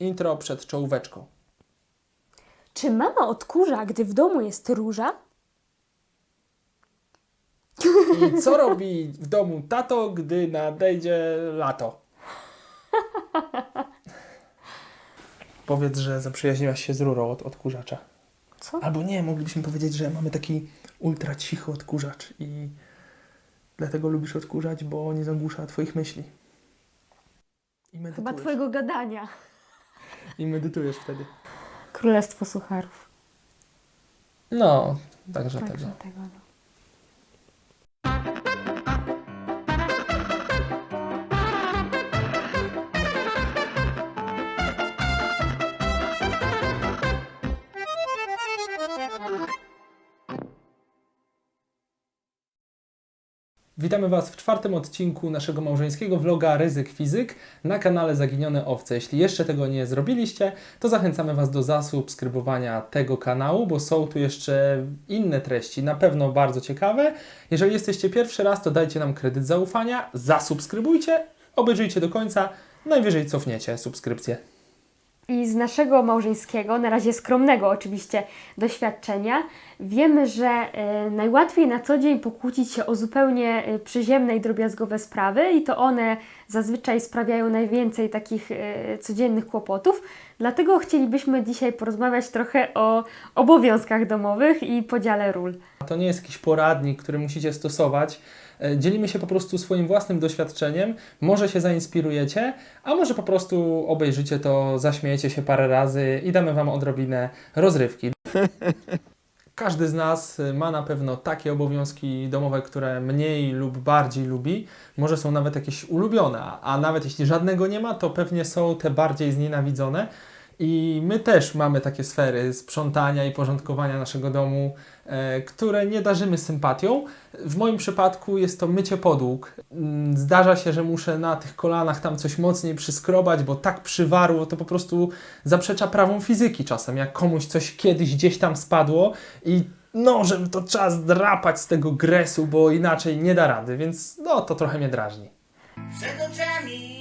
Intro przed czołóweczką. Czy mama odkurza, gdy w domu jest róża? I co robi w domu tato, gdy nadejdzie lato? Powiedz, że zaprzyjaźniłaś się z rurą od odkurzacza. Co? Albo nie, moglibyśmy powiedzieć, że mamy taki ultra cichy odkurzacz i dlatego lubisz odkurzać, bo nie zagłusza twoich myśli. I Chyba twojego gadania. I medytujesz wtedy. Królestwo sucharów. No, także Także tego. tego, no. Witamy Was w czwartym odcinku naszego małżeńskiego vloga Ryzyk Fizyk na kanale Zaginione Owce. Jeśli jeszcze tego nie zrobiliście, to zachęcamy Was do zasubskrybowania tego kanału, bo są tu jeszcze inne treści, na pewno bardzo ciekawe. Jeżeli jesteście pierwszy raz, to dajcie nam kredyt zaufania, zasubskrybujcie, obejrzyjcie do końca, najwyżej cofniecie subskrypcję. I z naszego małżeńskiego, na razie skromnego oczywiście, doświadczenia wiemy, że e, najłatwiej na co dzień pokłócić się o zupełnie e, przyziemne i drobiazgowe sprawy i to one zazwyczaj sprawiają najwięcej takich e, codziennych kłopotów. Dlatego chcielibyśmy dzisiaj porozmawiać trochę o obowiązkach domowych i podziale ról. To nie jest jakiś poradnik, który musicie stosować. E, Dzielimy się po prostu swoim własnym doświadczeniem. Może się zainspirujecie, a może po prostu obejrzycie to, zaśmiejecie się parę razy i damy Wam odrobinę rozrywki. Każdy z nas y, ma na pewno takie obowiązki domowe, które mniej lub bardziej lubi. Może są nawet jakieś ulubione, a- nawet jeśli żadnego nie ma, to pewnie są te bardziej znienawidzone. I my też mamy takie sfery sprzątania i porządkowania naszego domu, e, które nie darzymy sympatią. W moim przypadku jest to mycie podłóg. Mm, Zdarza się, że muszę na tych kolanach tam coś mocniej przyskrobać, bo tak przywarło, to po prostu zaprzecza prawom fizyki czasem. Jak komuś coś kiedyś gdzieś tam spadło i nożem to trzeba zdrapać z tego gresu, bo inaczej nie da rady, więc no to trochę mnie drażni. Przed oczami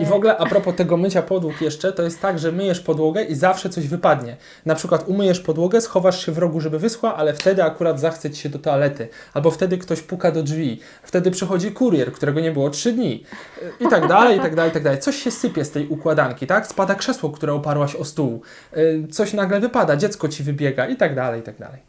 I w ogóle a propos tego mycia podłóg jeszcze, to jest tak, że myjesz podłogę i zawsze coś wypadnie. Na przykład umyjesz podłogę, schowasz się w rogu, żeby wyschła, ale wtedy akurat zachce Ci się do toalety. Albo wtedy ktoś puka do drzwi. Wtedy przychodzi kurier, którego nie było trzy dni. I tak dalej, i tak dalej, i tak dalej. Coś się sypie z tej układanki, tak? Spada krzesło, które oparłaś o stół. Y, Coś nagle wypada, dziecko Ci wybiega i tak dalej, i tak dalej.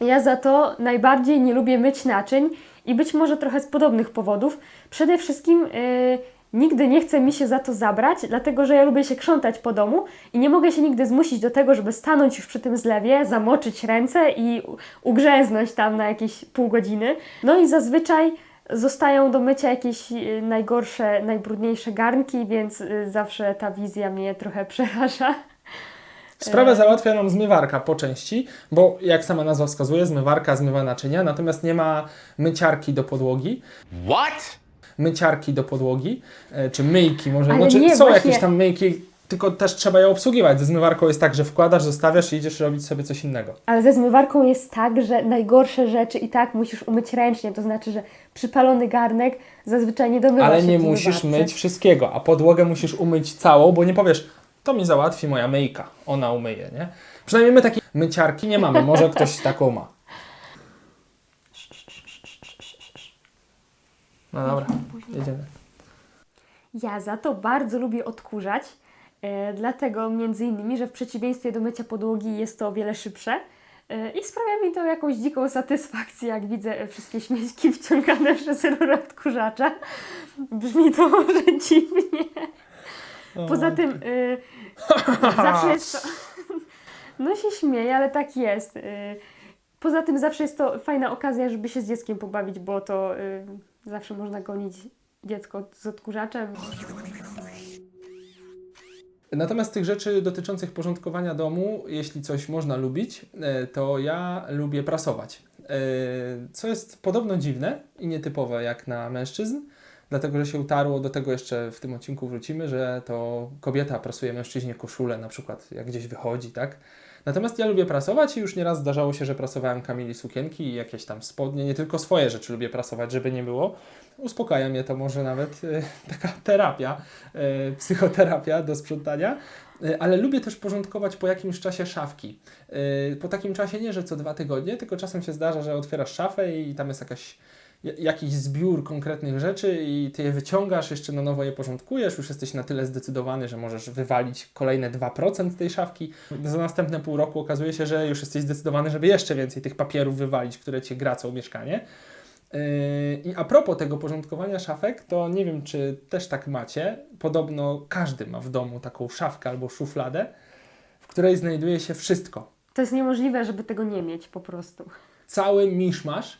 Ja za to najbardziej nie lubię myć naczyń i być może trochę z podobnych powodów. Przede wszystkim yy, nigdy nie chce mi się za to zabrać, dlatego że ja lubię się krzątać po domu i nie mogę się nigdy zmusić do tego, żeby stanąć już przy tym zlewie, zamoczyć ręce i ugrzęznąć tam na jakieś pół godziny. No i zazwyczaj zostają do mycia jakieś yy, najgorsze, najbrudniejsze garnki, więc yy, zawsze ta wizja mnie trochę przeraża. Sprawę załatwia nam zmywarka po części, bo jak sama nazwa wskazuje, zmywarka zmywa naczynia, natomiast nie ma myciarki do podłogi. What? Myciarki do podłogi, e, czy myjki może, Ale znaczy nie, są właśnie- jakieś tam myjki, tylko też trzeba je obsługiwać. Ze zmywarką jest tak, że wkładasz, zostawiasz i idziesz robić sobie coś innego. Ale ze zmywarką jest tak, że najgorsze rzeczy i tak musisz umyć ręcznie, to znaczy, że przypalony garnek zazwyczaj nie domywa Ale nie musisz zmywarce. myć wszystkiego, a podłogę musisz umyć całą, bo nie powiesz, to mi załatwi moja myjka, ona umyje, nie? Przynajmniej my takiej myciarki nie mamy, może ktoś taką ma. No dobra, jedziemy. Ja za to bardzo lubię odkurzać, e, dlatego między innymi, że w przeciwieństwie do mycia podłogi jest to o wiele szybsze e, i sprawia mi to jakąś dziką satysfakcję, jak widzę e, wszystkie śmieci wciągane przez rurę odkurzacza. Brzmi to może dziwnie. Poza tym y, zawsze jest to... No się śmieję, ale tak jest. Poza tym zawsze jest to fajna okazja, żeby się z dzieckiem pobawić, bo to y, zawsze można gonić dziecko z odkurzaczem. Natomiast tych rzeczy dotyczących porządkowania domu, jeśli coś można lubić, e, to ja lubię prasować. E, Co jest podobno dziwne i nietypowe jak na mężczyzn, dlatego że się utarło, do tego jeszcze w tym odcinku wrócimy, że to kobieta prasuje mężczyźnie koszulę, na przykład jak gdzieś wychodzi, tak? Natomiast ja lubię prasować i już nieraz zdarzało się, że prasowałem Kamili sukienki i jakieś tam spodnie, nie tylko swoje rzeczy lubię prasować, żeby nie było. Uspokaja mnie to może nawet e, taka terapia, e, psychoterapia do sprzątania. E, Ale lubię też porządkować po jakimś czasie szafki. Po takim czasie nie, że co dwa tygodnie, tylko czasem się zdarza, że otwierasz szafę i tam jest jakaś, ja- jakiś zbiór konkretnych rzeczy i ty je wyciągasz, jeszcze na nowo je porządkujesz, już jesteś na tyle zdecydowany, że możesz wywalić kolejne 2% z tej szafki. Za następne pół roku okazuje się, że już jesteś zdecydowany, żeby jeszcze więcej tych papierów wywalić, które cię gracą mieszkanie. Yy, I a propos tego porządkowania szafek, to nie wiem, czy też tak macie. Podobno każdy ma w domu taką szafkę albo szufladę, w której znajduje się wszystko. To jest niemożliwe, żeby tego nie mieć po prostu. Cały miszmasz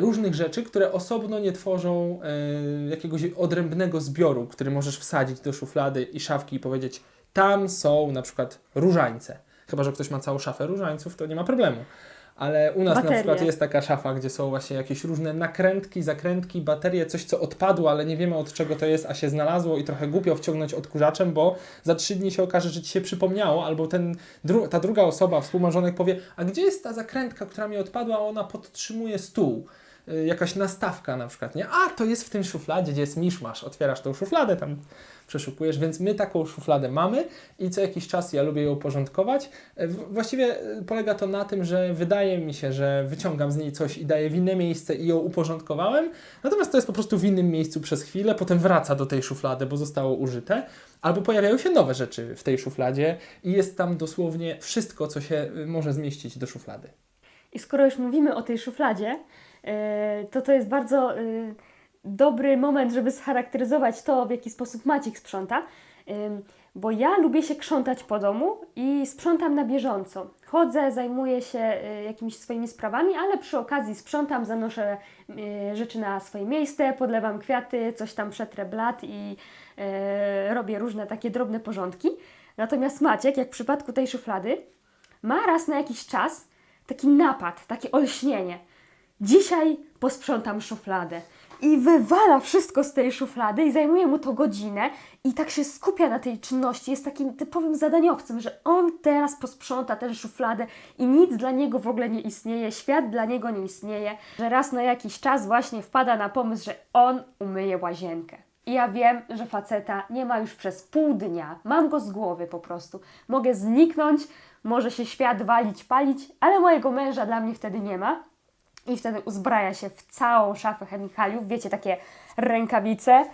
różnych rzeczy, które osobno nie tworzą e, jakiegoś odrębnego zbioru, który możesz wsadzić do szuflady i szafki i powiedzieć, tam są na przykład różańce. Chyba, że ktoś ma całą szafę różańców, to nie ma problemu. Ale u nas na Baterie. przykład jest taka szafa, gdzie są właśnie jakieś różne nakrętki, zakrętki, baterie, coś co odpadło, ale nie wiemy od czego to jest, a się znalazło i trochę głupio wciągnąć odkurzaczem, bo za trzy dni się okaże, że Ci się przypomniało, albo ten, dru- ta druga osoba, współmałżonek powie, a gdzie jest ta zakrętka, która mi odpadła, a ona podtrzymuje stół. Y, Jakaś nastawka na przykład, nie? A, to jest w tym szufladzie, gdzie jest miszmasz. Otwierasz tą szufladę, tam przeszukujesz, więc my taką szufladę mamy i co jakiś czas ja lubię ją porządkować. W- Właściwie e, polega to na tym, że wydaje mi się, że wyciągam z niej coś i daję w inne miejsce i ją uporządkowałem, natomiast to jest po prostu w innym miejscu przez chwilę, potem wraca do tej szuflady, bo zostało użyte, albo pojawiają się nowe rzeczy w tej szufladzie i jest tam dosłownie wszystko, co się y, może zmieścić do szuflady. I skoro już mówimy o tej szufladzie, to to jest bardzo e, dobry moment, żeby scharakteryzować to, w jaki sposób Maciek sprząta. Ym, Bo ja lubię się krzątać po domu i sprzątam na bieżąco. Chodzę, zajmuję się e, jakimiś swoimi sprawami, ale przy okazji sprzątam, zanoszę e, rzeczy na swoje miejsce, podlewam kwiaty, coś tam przetrę blat i e, robię różne takie drobne porządki. Natomiast Maciek, jak w przypadku tej szuflady, ma raz na jakiś czas taki napad, takie olśnienie. Dzisiaj posprzątam szufladę. I wywala wszystko z tej szuflady i zajmuje mu to godzinę i tak się skupia na tej czynności. Jest takim typowym zadaniowcem, że on teraz posprząta tę szufladę i nic dla niego w ogóle nie istnieje, świat dla niego nie istnieje, że raz na jakiś czas właśnie wpada na pomysł, że on umyje łazienkę. I ja wiem, że faceta nie ma już przez pół dnia. Mam go z głowy po prostu. Mogę zniknąć, może się świat walić, palić, ale mojego męża dla mnie wtedy nie ma. I wtedy uzbraja się w całą szafę chemikaliów, wiecie, takie rękawice,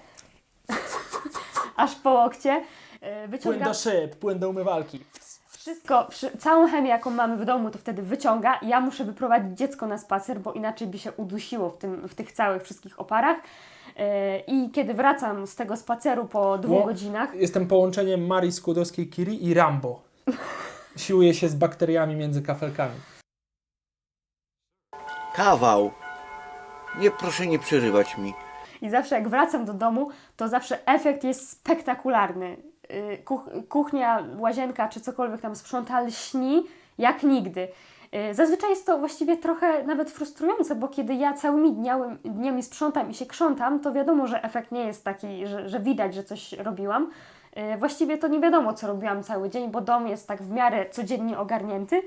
aż po łokcie. Yy, Wyciąga szyb, płyn do umywalki. wszystko, całą chemię, jaką mamy w domu, to wtedy wyciąga. Ja muszę wyprowadzić dziecko na spacer, bo inaczej by się udusiło w, tym, w tych całych wszystkich oparach. Yy, I kiedy wracam z tego spaceru po dwóch No. godzinach, Jestem połączeniem Marii Skłodowskiej-Curie i Rambo. Siłuje się z bakteriami między kafelkami. Kawał. Nie, proszę nie przerywać mi. I zawsze jak wracam do domu, to zawsze efekt jest spektakularny. Yy, Kuch- kuchnia, łazienka czy cokolwiek tam sprząta lśni jak nigdy. Yy, Zazwyczaj jest to właściwie trochę nawet frustrujące, bo kiedy ja całymi dniami, sprzątam i się krzątam, to wiadomo, że efekt nie jest taki, że, że widać, że coś robiłam. Yy, Właściwie to nie wiadomo, co robiłam cały dzień, bo dom jest tak w miarę codziennie ogarnięty.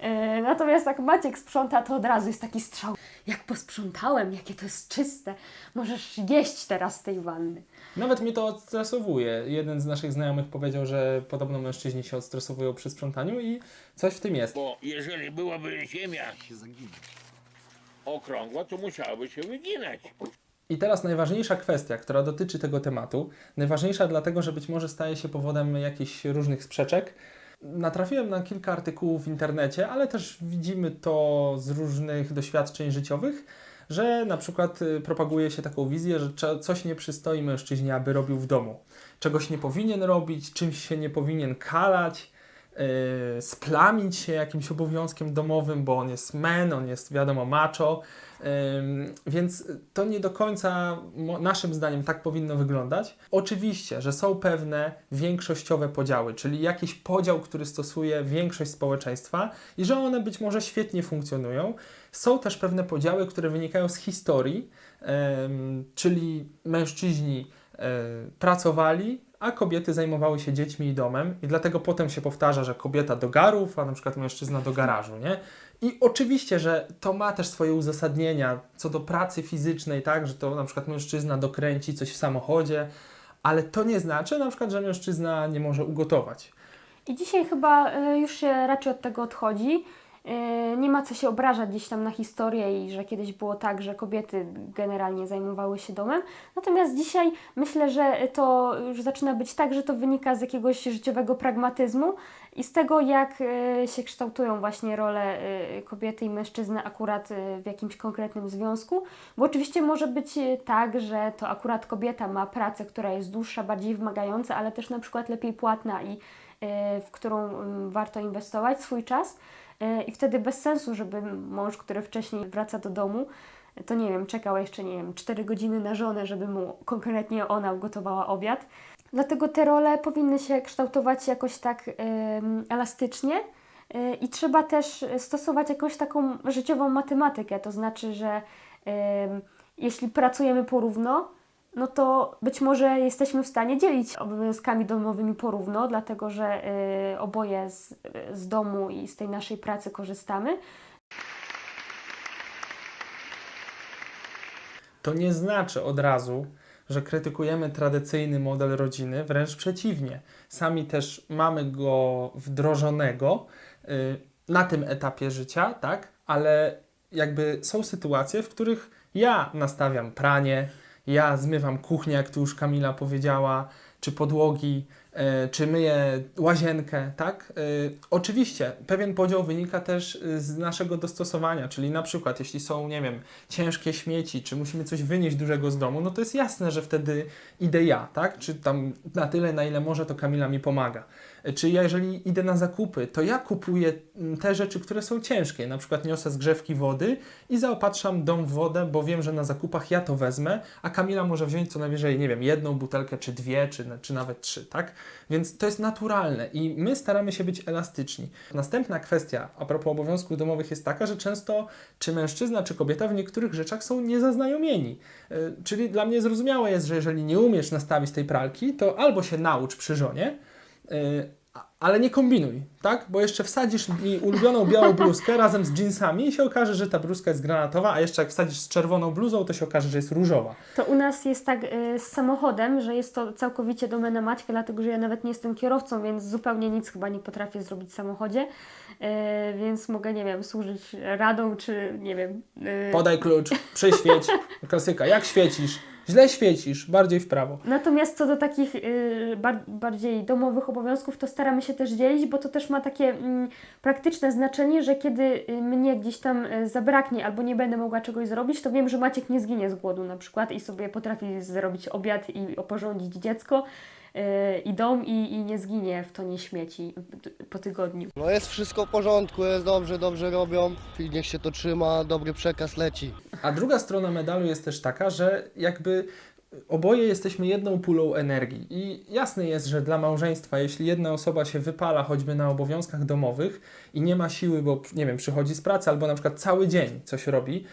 Yy, Natomiast jak Maciek sprząta, to od razu jest taki strzał. Jak posprzątałem, jakie to jest czyste. Możesz jeść teraz z tej wanny. Nawet mnie to odstresowuje. Jeden z naszych znajomych powiedział, że podobno mężczyźni się odstresowują przy sprzątaniu i coś w tym jest. Bo jeżeli byłaby ziemia okrągła, to musiałaby się wyginać. I teraz najważniejsza kwestia, która dotyczy tego tematu, najważniejsza dlatego, że być może staje się powodem jakichś różnych sprzeczek. Natrafiłem na kilka artykułów w internecie, ale też widzimy to z różnych doświadczeń życiowych, że na przykład y, propaguje się taką wizję, że coś nie przystoi mężczyźnie, aby robił w domu. Czegoś nie powinien robić, czymś się nie powinien kalać. Yy, splamić się jakimś obowiązkiem domowym, bo on jest men, on jest wiadomo macho. Więc to nie do końca naszym zdaniem tak powinno wyglądać. Oczywiście, że są pewne większościowe podziały, czyli jakiś podział, który stosuje większość społeczeństwa i że one być może świetnie funkcjonują. Są też pewne podziały, które wynikają z historii, czyli mężczyźni e, pracowali, a kobiety zajmowały się dziećmi i domem i dlatego potem się powtarza, że kobieta do garów, a na przykład mężczyzna do garażu, nie? I oczywiście, że to ma też swoje uzasadnienia co do pracy fizycznej, tak, że to na przykład mężczyzna dokręci coś w samochodzie, ale to nie znaczy na przykład, że mężczyzna nie może ugotować. I dzisiaj chyba y, już się raczej od tego odchodzi. Y, Nie ma co się obrażać gdzieś tam na historię i że kiedyś było tak, że kobiety generalnie zajmowały się domem. Natomiast dzisiaj myślę, że to już zaczyna być tak, że to wynika z jakiegoś życiowego pragmatyzmu i z tego, jak y, się kształtują właśnie role y, kobiety i mężczyzny akurat w jakimś konkretnym związku. Bo oczywiście może być tak, że to akurat kobieta ma pracę, która jest dłuższa, bardziej wymagająca, ale też na przykład lepiej płatna i w którą mm, warto inwestować swój czas. Y, I wtedy bez sensu, żeby mąż, który wcześniej wraca do domu, to nie wiem, czekał jeszcze, nie wiem, 4 godziny na żonę, żeby mu konkretnie ona ugotowała obiad. Dlatego te role powinny się kształtować jakoś tak em, elastycznie y, i trzeba też stosować jakąś taką życiową matematykę, to znaczy, że jeśli pracujemy porówno, no to być może jesteśmy w stanie dzielić obowiązkami domowymi porówno, dlatego że y, oboje z, z domu i z tej naszej pracy korzystamy. To nie znaczy od razu, że krytykujemy tradycyjny model rodziny, wręcz przeciwnie. Sami też mamy go wdrożonego y, na tym etapie życia, tak? Ale jakby są sytuacje, w których ja nastawiam pranie, ja zmywam kuchnię, jak tu już Kamila powiedziała, czy podłogi, y, czy myję łazienkę, tak? Y, Oczywiście pewien podział wynika też y, z naszego dostosowania, czyli na przykład jeśli są, nie wiem, ciężkie śmieci, czy musimy coś wynieść dużego z domu, no to jest jasne, że wtedy idę ja, tak? Czy tam na tyle, na ile może, to Kamila mi pomaga. Czy ja, jeżeli idę na zakupy, to ja kupuję mm, te rzeczy, które są ciężkie. Na przykład niosę zgrzewki wody i zaopatrzam dom w wodę, bo wiem, że na zakupach ja to wezmę, a Kamila może wziąć co najwyżej, nie wiem, jedną butelkę, czy dwie, czy, czy nawet trzy, tak? Więc to jest naturalne i my staramy się być elastyczni. Następna kwestia a propos obowiązków domowych jest taka, że często czy mężczyzna, czy kobieta w niektórych rzeczach są niezaznajomieni. Y, Czyli dla mnie zrozumiałe jest, że jeżeli nie umiesz nastawić tej pralki, to albo się naucz przy żonie, a- ale nie kombinuj, tak? Bo jeszcze wsadzisz mi ulubioną białą bluzkę razem z jeansami i się okaże, że ta bluzka jest granatowa, a jeszcze jak wsadzisz z czerwoną bluzą, to się okaże, że jest różowa. To u nas jest tak y, z samochodem, że jest to całkowicie domena Maćka, dlatego że ja nawet nie jestem kierowcą, więc zupełnie nic chyba nie potrafię zrobić w samochodzie, y, więc mogę, nie wiem, służyć radą, czy nie wiem... y, Podaj klucz, przyświeć. Klasyka, jak świecisz? Źle świecisz, bardziej w prawo. Natomiast co do takich y, bar- bardziej domowych obowiązków, to staramy się też dzielić, bo to też ma takie mm, praktyczne znaczenie, że kiedy y, mnie gdzieś tam y, zabraknie albo nie będę mogła czegoś zrobić, to wiem, że Maciek nie zginie z głodu na przykład i sobie potrafi zrobić obiad i oporządzić dziecko i dom i, i nie zginie w tonie śmieci y, po tygodniu. No jest wszystko w porządku, jest dobrze, dobrze robią. I niech się to trzyma, dobry przekaz leci. A druga strona medalu jest też taka, że jakby oboje jesteśmy jedną pulą energii. I jasne jest, że dla małżeństwa, jeśli jedna osoba się wypala choćby na obowiązkach domowych i nie ma siły, bo nie wiem, przychodzi z pracy albo na przykład cały dzień coś robi,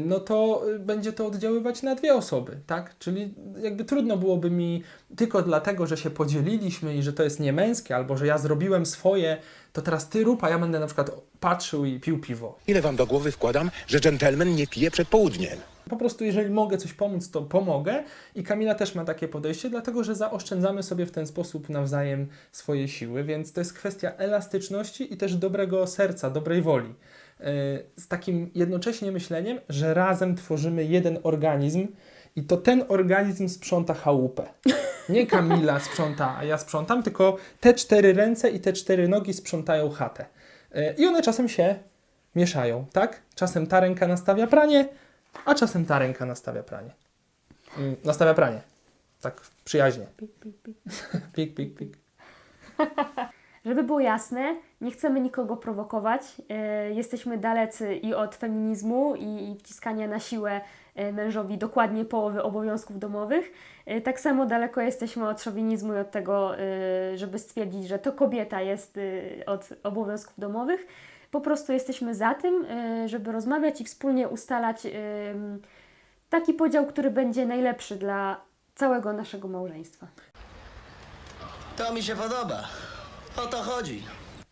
no to y, będzie to oddziaływać na dwie osoby, tak? Czyli jakby trudno byłoby mi tylko dlatego, że się podzieliliśmy i że to jest niemęskie, albo że ja zrobiłem swoje, to teraz ty rób, a ja będę na przykład patrzył i pił piwo. Ile wam do głowy wkładam, że dżentelmen nie pije przed południem? Po prostu, jeżeli mogę coś pomóc, to pomogę. I Kamila też ma takie podejście, dlatego że zaoszczędzamy sobie w ten sposób nawzajem swoje siły, więc to jest kwestia elastyczności i też dobrego serca, dobrej woli. Yy, Z takim jednocześnie myśleniem, że razem tworzymy jeden organizm i to ten organizm sprząta chałupę. Nie Kamila sprząta, a ja sprzątam, tylko te cztery ręce i te cztery nogi sprzątają chatę. Yy, I one czasem się mieszają, tak? Czasem ta ręka nastawia pranie, a czasem ta ręka nastawia pranie. Mm, Nastawia pranie. Tak przyjaźnie. Pik, pik, pik. Żeby było jasne, nie chcemy nikogo prowokować. E, Jesteśmy dalecy i od feminizmu i wciskania na siłę e, mężowi dokładnie połowy obowiązków domowych. E, Tak samo daleko jesteśmy od szowinizmu i od tego, żeby stwierdzić, że to kobieta jest od obowiązków domowych. Po prostu jesteśmy za tym, żeby rozmawiać i wspólnie ustalać taki podział, który będzie najlepszy dla całego naszego małżeństwa. To mi się podoba. O to chodzi.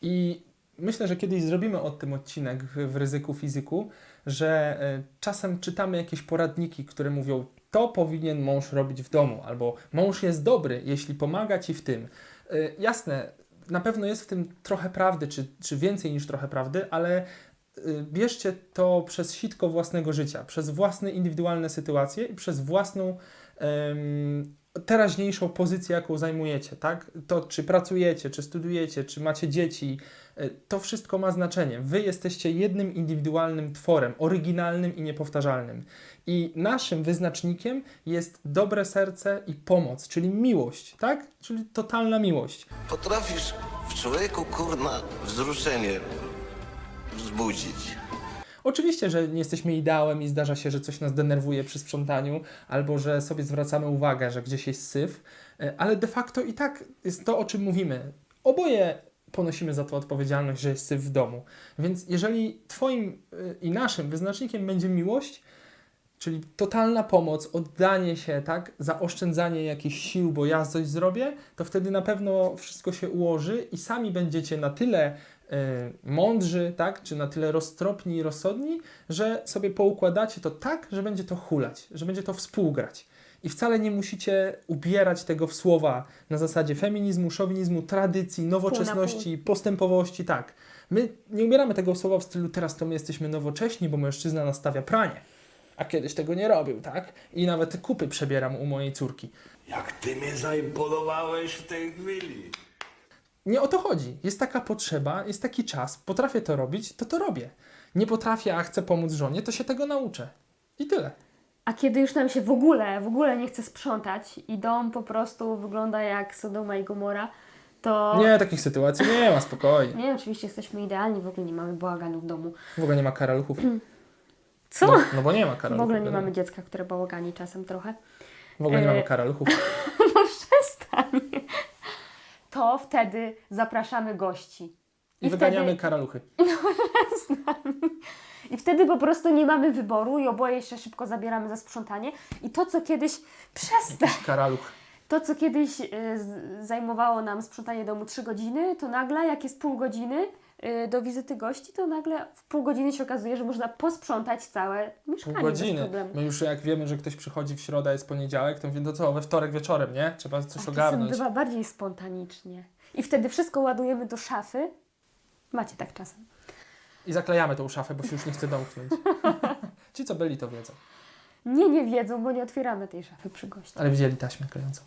I myślę, że kiedyś zrobimy o tym odcinek w, ryzyku fizyku, że e, czasem czytamy jakieś poradniki, które mówią, to powinien mąż robić w domu, albo mąż jest dobry, jeśli pomaga ci w tym. E, jasne, na pewno jest w tym trochę prawdy, czy, czy więcej niż trochę prawdy, ale e, bierzcie to przez sitko własnego życia, przez własne indywidualne sytuacje i przez własną teraźniejszą pozycję, jaką zajmujecie, tak? To, czy pracujecie, czy studujecie, czy macie dzieci, e, to wszystko ma znaczenie. Wy jesteście jednym indywidualnym tworem, oryginalnym i niepowtarzalnym. I naszym wyznacznikiem jest dobre serce i pomoc, czyli miłość, tak? Czyli totalna miłość. Potrafisz w człowieku, kurna, wzruszenie wzbudzić. Oczywiście, że nie jesteśmy ideałem i zdarza się, że coś nas denerwuje przy sprzątaniu, albo że sobie zwracamy uwagę, że gdzieś jest syf, e, ale de facto i tak jest to, o czym mówimy. Oboje ponosimy za to odpowiedzialność, że jest syf w domu. Więc jeżeli Twoim e, i naszym wyznacznikiem będzie miłość, czyli totalna pomoc, oddanie się, tak, zaoszczędzanie jakichś sił, bo ja coś zrobię, to wtedy na pewno wszystko się ułoży i sami będziecie na tyle y, mądrzy, tak, czy na tyle roztropni i rozsądni, że sobie poukładacie to tak, że będzie to hulać, że będzie to współgrać. I wcale nie musicie ubierać tego w słowa na zasadzie feminizmu, szowinizmu, tradycji, nowoczesności, postępowości, tak. My nie ubieramy tego w słowa w stylu teraz to my jesteśmy nowocześni, bo mężczyzna nastawia pranie. A kiedyś tego nie robił, tak? I nawet kupy przebieram u mojej córki. Jak ty mnie zaimponowałeś w tej chwili. Nie o to chodzi. Jest taka potrzeba, jest taki czas, potrafię to robić, to to robię. Nie potrafię, a chcę pomóc żonie, to się tego nauczę. I tyle. A kiedy już nam się w ogóle, w ogóle nie chce sprzątać i dom po prostu wygląda jak Sodoma i Gomora, to... Nie, takich sytuacji nie ma, spokojnie. Nie, oczywiście jesteśmy idealni, w ogóle nie mamy bałaganu w domu. W ogóle nie ma karaluchów. Co? No, no bo nie ma w karaluchów. ogóle nie mamy dziecka, które bałagani czasem trochę. W ogóle nie E, mamy karaluchów. No przestań. To wtedy zapraszamy gości. I, wyganiamy karaluchy. I wtedy po prostu nie mamy wyboru i oboje się szybko zabieramy za sprzątanie. I to, co kiedyś... Przestań! Karaluch. To, co kiedyś y, zajmowało nam sprzątanie domu 3 godziny, to nagle, jak jest pół godziny do wizyty gości, to nagle w pół godziny się okazuje, że można posprzątać całe Pół mieszkanie bez godziny. My już jak wiemy, że ktoś przychodzi w środę, jest poniedziałek, to mówię, to co, we wtorek wieczorem, nie? Trzeba coś A ogarnąć. bywa bardziej spontanicznie. I wtedy wszystko ładujemy do szafy. Macie tak czasem. I zaklejamy tą szafę, bo się już nie chce domknąć. Ci, co byli, to wiedzą. Nie, nie wiedzą, bo nie otwieramy tej szafy przy gościu. Ale wzięli taśmę klejącą.